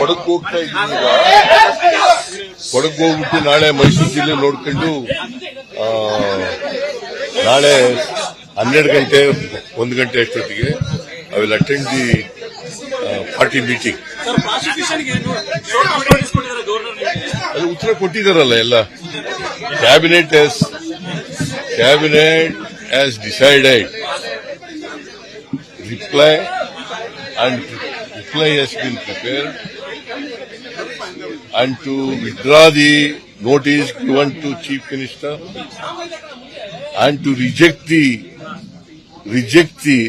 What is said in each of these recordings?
ಹೋಗ್ತಾ ಇದ್ದೀನಿ ಕೊಡಕ್ ಹೋಗ್ಬಿಟ್ಟು ನಾಳೆ ಮೈಸೂರು ಜಿಲ್ಲೆ ನೋಡ್ಕೊಂಡು ನಾಳೆ ಹನ್ನೆರಡು ಗಂಟೆ ಒಂದು ಗಂಟೆ ಅಷ್ಟೊತ್ತಿಗೆ I will attend the party meeting ಅದು ಉತ್ತರ ಕೊಟ್ಟಿದ್ದಾರಲ್ಲ ಎಲ್ಲ. Cabinet is cabinet has decided reply and reply has been prepared and to withdraw the notice given to chief minister and to reject the reject the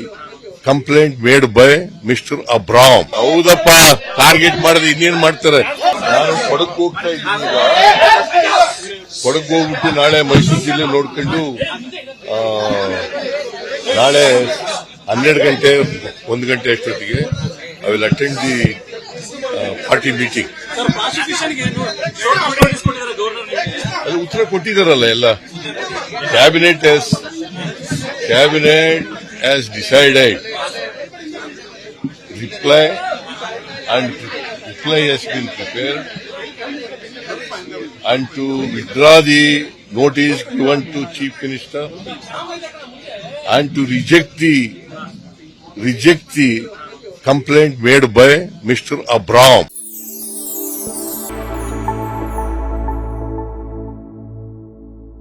complaint made by mister Abraham ಹೌದಪ್ಪ target ಮಾಡಿದ್ರೆ ಇನ್ನೇನ್ ಮಾಡ್ತಾರೆ? ನಾನು ಕೊಡಕ್ ಹೋಗ್ತಾ ಇದ್ದೀನಿ ಕೊಡಕ್ ಹೋಗ್ಬಿಟ್ಟು ನಾಳೆ ಮೈಸೂರು ಜಿಲ್ಲೆ ನೋಡ್ಕೊಂಡು ನಾಳೆ ಹನ್ನೆರಡು ಗಂಟೆ, ಒಂದು ಗಂಟೆ ಅಷ್ಟೊತ್ತಿಗೆ I will attend the party meeting ಅದು ಉತ್ತರ ಕೊಟ್ಟಿದ್ದಾರಲ್ಲ ಎಲ್ಲ. Cabinet is cabinet has decided reply and reply has been prepare and to withdraw the notice given to chief minister and to reject the reject the complaint made by mister Abraham